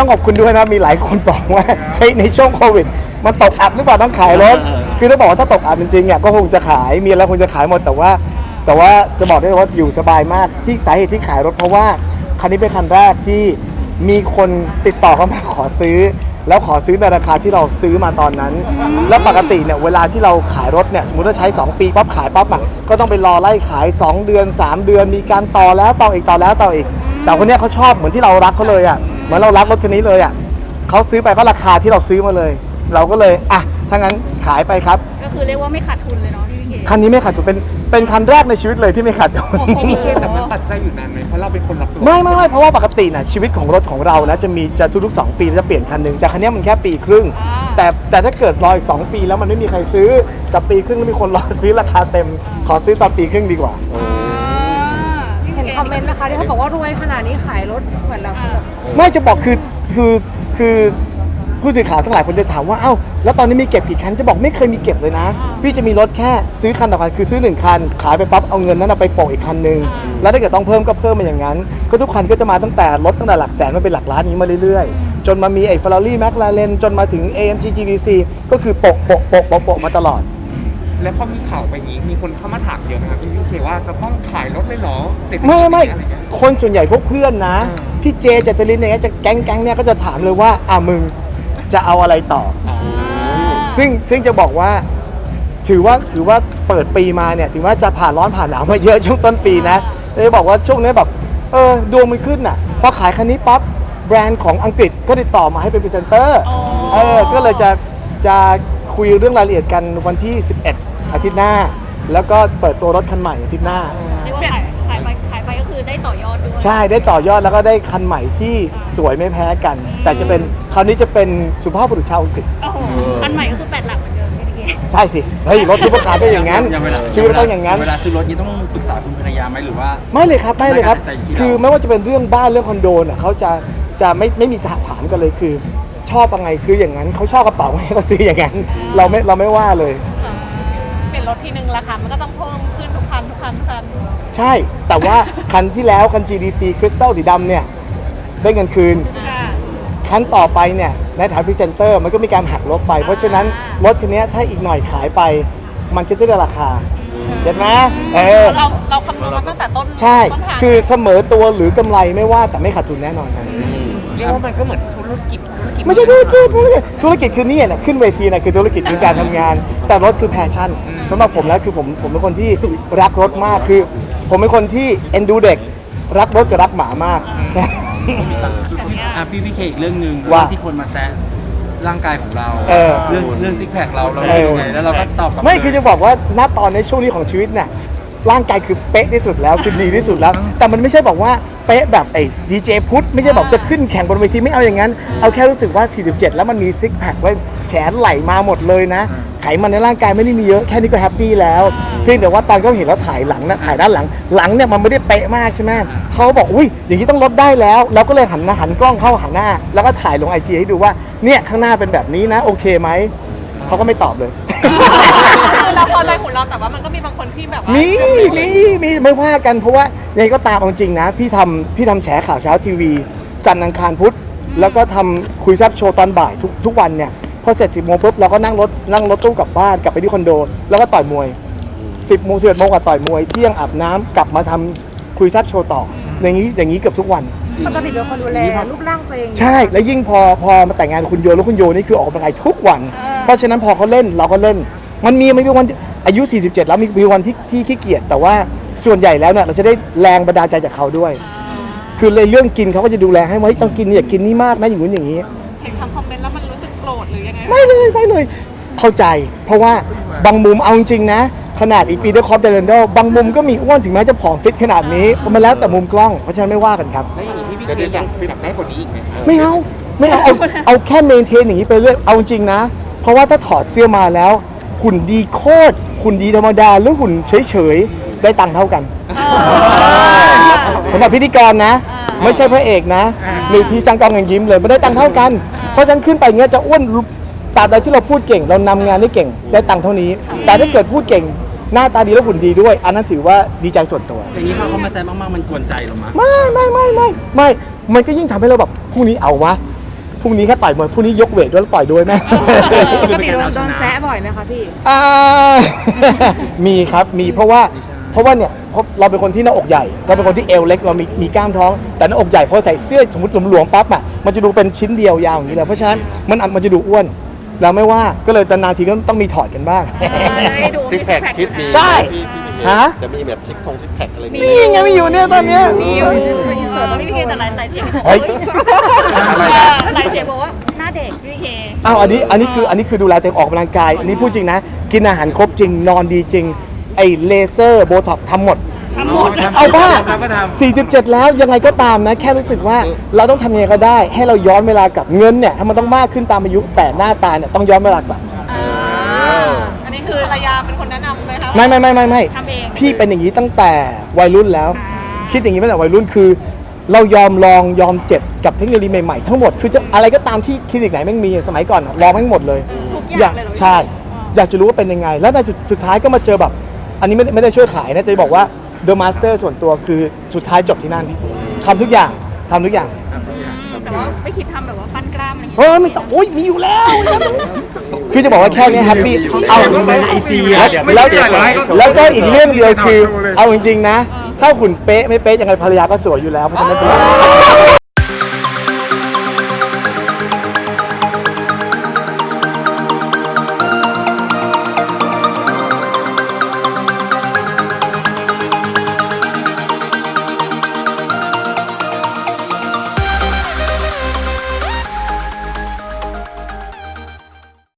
ต้องขอบคุณด้วยนะมีหลายคนบอกว่าเฮ้ยในช่วงโควิด มันตกอับหรือเปล่าต้องขายรถ คือถ้าบอกว่าถ้าตกอับจริงๆอะก็คงจะขายมีอะไรคงจะขายหมดแต่ว่า แต่ว่าจะบอกได้เลยว่าอยู่สบายมากที่สาเหตุที่ขายรถเพราะว่าคันนี้เป็นคันแรกที่มีคนติดต่อเข้ามาขอซื้อ แล้วขอซื้อในราคาที่เราซื้อมาตอนนั้น แล้วปกติเนี่ยเวลาที่เราขายรถเนี่ยสมมติว่าใช้ 2 ปีปั๊บขายปั๊บอะก็ต้องไปรอไล่ขาย 2 เดือน 3 เดือน มีการต่อแล้วต่ออีกต่อแล้วต่ออีก แต่คนเนี้ยเขาชอบเหมือนที่เรารักเขาเลยอะ เหมือนเรารักรถคันนี้เลยอะเขาซื้อไปก็ราคาที่เราซื้อมาเลย เราก็เลยอะถ้างั้นขายไปครับ ก็คือเรียกว่าไม่ขาดทุนเลยเนาะพี่วิเกตคันนี้ไม่ขาดทุนเป็นเป็นคันแรกในชีวิตเลยที่ไม่ขาดทุน พี่เคแต่มันตัดใจอยู่นานไหมเพราะเราเป็นคนรับตัวไม่ไม่ไม่เพราะว่าปกตินะชีวิตของรถของเรานะจะมีจะทุกๆ2ปีจะเปลี่ยนคันหนึ่งแต่คันนี้มันแค่ปีครึ่ง แต่แต่ถ้าเกิดรออีก2ปีแล้วมันไม่มีใครซื้อกับปีครึ่งแล้วมีคนรอซื้อราคาเต็ม ขอซื้อตอนปีครึ่งดีกว่าเห็น คอมเมนต์ไหมคะที่เขาบอกว่ารวยขนาดนี้ขายรถเหมือนเราแบบไม่จะบอกคือคือคือผู้สื่อข่าวทั้งหลายคนจะถามว่าเอ้าแล้วตอนนี้มีเก็บกี่คันจะบอกไม่เคยมีเก็บเลยนะ พี่จะมีรถแค่ซื้อคันต่อคันคือซื้อหนึ่งคัน ขายไปปั๊บเอาเงินนั้นนะไปโปะอีกคันหนึ่งแล้วถ้าเกิดต้องเพิ่มก็เพิ่มมาอย่างนั้นก็ทุกคันก็จะมาตั้งแต่รถตั้งแต่หลักแสนมาเป็นหลักล้านนี้มาเรื่อยๆ จนมามีไอ้ Ferrari McLaren จนมาถึง AMG GDC ก็คือโปะโปะโปะโปะโปะมาตลอด แล้วพอมีข่าวไปนี้มีคนเข้ามาถามเยอะนะครับพี่เคว่าจะต้องขายรถเลยเหรอเศรษฐกิจไม่ไม่ไม่อะไรเงี้ย คนส่วนใหญ่พวกเพื่อนนะอืมพี่เจเจตลินอย่างเงี้ยจะแก๊งแก๊งเนี่ยก็จะถามเลยว่า อะมึงจะเอาอะไรต่อ ซึ่งซึ่งจะบอกว่าถือว่าถือว่าเปิดปีมาเนี่ย ถือว่าจะผ่านร้อนผ่านหนาวมาเยอะช่วงต้นปีนะแต่จะบอกว่าช่วงนี้แบบเออดวงมันขึ้นน่ะพอขายคันนี้ปั๊บแบรนด์ของอังกฤษก็ติดต่อมาให้เป็นพรีเซนเตอร์เออก็เลยจะจะคุยเรื่องรายละเอียดกันวันที่ 11 อาทิตย์หน้า แล้วก็เปิดตัวรถคันใหม่อาทิตย์หน้า เรียกว่าขายขายไปขายไปก็คือได้ต่อยอดด้วยใช่ได้ต่อยอดแล้วก็ได้คันใหม่ที่สวยไม่แพ้กัน แต่จะเป็นคราวนี้จะเป็นสุภาพบุรุษชาวอังกฤษ โอ้โหอันใหม่ก็คือแปดหลักเหมือนเดิมพี่วิเกตใช่สิ เฮ้ย รถซุปเปอร์คาร์ต้องอย่างนั้นเวลาชีวิตมันต้องอย่างนั้น เวลาซื้อรถนี้ต้องปรึกษาคุณภรรยาไหมหรือว่า ไม่เลยครับ ไม่เลยครับไม่ได้ตัดสินใจที่เราคือไม่ว่าจะเป็นเรื่องบ้านเรื่องคอนโดน่ะเขาจะจะไม่ไม่มีถามกันเลยคือ ชอบยังไงซื้ออย่างนั้น เขาชอบกระเป๋าไงก็ซื้ออย่างนั้น เราไม่เราไม่ว่าเลยเป็ นรถที่หนึ่งราคามันก็ต้องเพิ่มขึ้นทุกคันทุกคันทุกคันใช่ แต่ว่า คันที่แล้วคัน GDC คริสตัลสีดำเนี่ย ได้เงินคืน ค่ะครั้งต่อไปเนี่ย ในฐานพรีเซนเตอร์มันก็มีการหักลบไป เพราะฉะนั้น รถคันนี้ถ้าอีกหน่อยขายไป มันก็จะได้ราคาเห็นไหมเออ เราเราคำนวณมาตั้งแต่ต้นใช่ ต้นทางคือเสมอตัวหรือกำไรไม่ว่าแต่ไม่ขาดทุนแน่นอนครับ เรียกว่ามันก็เหมือนธุรกิจธุรกิจ ไม่ใช่ธุรกิจธุรกิจธุรกิจคือนี่นะขึ้นเวทีนะคือธุรกิจคือการทำงาน แต่รถคือแพชชั่นสำหรับผมแล้วคือผมผมเป็นคนที่รักรถมากคือ ผมเป็นคนที่เอ็นดูเด็ก รักรถกับรักหมามาก อะพี่พี่เคอีกเรื่องหนึ่งว่าเรื่องที่คนมาแซะร่างกายของเราเออเรื่องเรื่องซิกแพคเราเรารู้สึกยังไงแล้วเราก็ตอบกลับไม่ปเลยคือจะบอกว่าณตอนในช่วงนี้ของชีวิตเนี่ยร่างกายคือเป๊ะที่สุดแล้วคือดีที่สุดแล้ว แต่มันไม่ใช่บอกว่า เป๊ะแบบไอ้ดีเจพุทธไม่ใช่บอกจะขึ้นแข่งบนเวทีไม่เอาอย่างนั้น เอาแค่รู้สึกว่า 47 แล้วมันมีซิกแพคไว้แขนไหลมาหมดเลยนะ ไขมันในร่างกายไม่ได้มีเยอะแค่นี้ก็แฮปปี้แล้ว เพียงแต่ว่าตอนเขาเห็นเราถ่ายหลังนะถ่ายด้านหลัง หลังเนี่ยมันไม่ได้เป๊ะมากใช่ไหมเขาบอกอุ้ยอย่างนี้ต้องลดได้แล้วเราก็เลยหันหน้าหันกล้องเข้าหันหน้า แล้วก็ถ่ายลงไอจีให้ดูว่าเนี่ยข้างหน้าเป็นแบบนี้นะโอเคไหมเขาก็ไม่ตอบเลย คือเราพอใจของเราแต่ว่ามันก็มีบางคนที่แบบว่ามีมีมีไม่ว่ากันเพราะว่ายังไงก็ตามเอาจริงนะ พี่ทำพี่ทำแฉข่าวเช้าทีวี จันทร์อังคารพุธแล้วก็ทำคุยแซับโชว์ตอนบ่ายทุกทุกวันเนี่ยพอเสร็จ10โมงปุ๊บเราก็นั่งรถนั่งรถตู้กลับบ้านกลับไปที่คอนโด แล้วก็ต่อยมวย10โมงสิบเอ็ดโมงกว่าต่อยมวยเที่ยงอาบน้ำกลับมาทำคุยแซับโชว์ต่อ อย่างนี้อย่างนี้เกือบทุกวัน ปกติเป็นคนดูแลรูปร่างตัวเอง ใช่ แล้วยิ่งพอพอมาแต่งงานกับคุณโยแล้วคุณโยนี่คือออกกำลังกายทุกวัน เพราะฉะนั้นพอเขาเล่นเราก็เล่น มันมีไม่มีวันที่อายุ 47 แล้วมีมีวันที่ที่ขี้เกียจแต่ว่าส่วนใหญ่แล้วเนี่ยเราจะได้แรงบันดาลใจจากเขาด้วย คือเลยเรื่องกินเขาก็จะดูแลให้ว่าเฮ้ยต้องกินอย่ากินนี่มากนะอย่างนู้นอย่างนี้ เห็นคำคอมเมนต์แล้วมันรู้สึกโกรธหรือยังไงไม่เลยไม่เลย เข้าใจ เพราะว่าบางมุมเอาจริงๆนะ ขนาดอีปีเดอร์คอปเดลนโดบางมุมก็มีอ้วนถึงแม้จะผอมฟิตขนาดนี้มันแล้วแต่มุมกล้องเพราะฉะนั้นไม่ว่ากันครับ แล้วอย่างนี้พี่พี่เคอยากอยากได้กว่านี้อีกไหมครับไม่เอาไม่เอาเอาเอาแค่เมนเทนอย่างนี้ไปเรื่อยเอาจริงนะ เพราะว่าถ้าถอดเสื้อมาแล้ว หุ่นดีโคตรหุ่นดีธรรมดาหรือหุ่นเฉยๆ ได้ตังค์เท่ากันสำหรับพิธีกรนะ ไม่ใช่พระเอกนะหรือพี่ช่างกล้องอย่างยิ้มเลยไม่ได้ตังค์เท่ากัน เพราะฉะนั้นขึ้นไปเงี้ยจะอ้วนตราบใดที่เราพูดเก่ง เรานำงานได้เก่งได้ตังค์เท่านี้ แต่ถ้าเกิดพูดเก่งหน้าตาดีแล้วหุ่นดีด้วย อันนั้นถือว่าดีใจส่วนตัว อย่างนี้พอเขามาแซะมากๆ มันกวนใจเรามั้ยไม่ไม่ไม่ไม่ไม่ มันก็ยิ่งทำให้เราแบบพรุ่งนี้เอาวะ พรุ่งนี้แค่ต่อยมวยพรุ่งนี้ยกเวทด้วยแล้วต่อยด้วยแม่ ปกติโดนโดนแซะบ่อยไหมคะพี่ อ่า มีครับมีเพราะว่าเพราะว่าเนี่ยเพราะเราเป็นคนที่หน้าอกใหญ่เราเป็นคนที่เอวเล็กเรามีมีกล้ามท้อง แต่หน้าอกใหญ่พอใส่เสื้อสมมติหลวมๆปั๊บอะมันจะดูเป็นชิ้นเดียวยาวอย่างนี้เลยเพราะฉะนั้นมันอาจมันจะดูอ้วนเราไม่ว่าก็เลยนานๆทีก็ต้องมีถอดกันบ้างให้ดูซิกแพคคิดมีใช่พี่พี่พี่ ฮะ จะมีแบบซิกพงซิกแพคอะไรมีนี่ไงไม่อยู่เนี่ยตอนเนี้ย มีอยู่พี่เคแต่หลายสายเสียงเฮ้ย อะไรเอนะอหลายเสียงบอกว่าหน้าเด็กพี่เค อ้าวอันนี้อันนี้คืออันนี้คือดูแลตัวเองออกกำลังกายอันนี้พูดจริงนะ กินอาหารครบจริงนอนดีจริง ไอ้เลเซอร์โบท็อกทำหมดทำหมด เอาบ้าเราก็ท47 แล้วยังไงก็ตามนะ แค่รู้สึกว่าเราต้องทำยังไงก็ได้ ให้เราย้อนเวลากลับเงินเนี่ยถ้ามันต้องมากขึ้นตามอายุแต่หน้าตาเนี่ยต้องย้อนเวลากลับ ไม่ไม่ไม่ไม่ไม่ทำเอง พี่เป็นอย่างนี้ตั้งแต่วัยรุ่นแล้ว คิดอย่างนี้ตั้งแต่วัยรุ่นคือ เรายอมลองยอมเจ็บกับเทคโนโลยีใหม่ๆทั้งหมดคือจะอะไรก็ตามที่คลินิกไหนแม่งมีสมัยก่อนอะลองแม่งหมดเลยทุกอย่างเลยเหรอใช่ อยากจะรู้ว่าเป็นยังไง แล้วในสุดสุดท้ายก็มาเจอแบบ อันนี้ไม่ได้ไม่ได้ช่วยขายนะจะบอกว่า The Master ส่วนตัวคือสุดท้ายจบที่นั่นทำทุกอย่างทำทุกอย่าง แต่ว่าไม่คิดทำแบบว่าปั้นกล้ามอะไรอย่างเงี้ย เฮ้ยไม่ต้องโอ๊ยมีอยู่แล้ว คือจะบอกว่าแค่นี้แฮปปี้เอาในไอจีแล้วอะแล้วแล้วก็อีกเรื่องเดียวคือ เอาจริงๆนะ ถ้าหุ่นเป๊ะไม่เป๊ะยังไงภรรยาก็สวยอยู่แล้วเพราะฉะนั้นไม่เป็นไร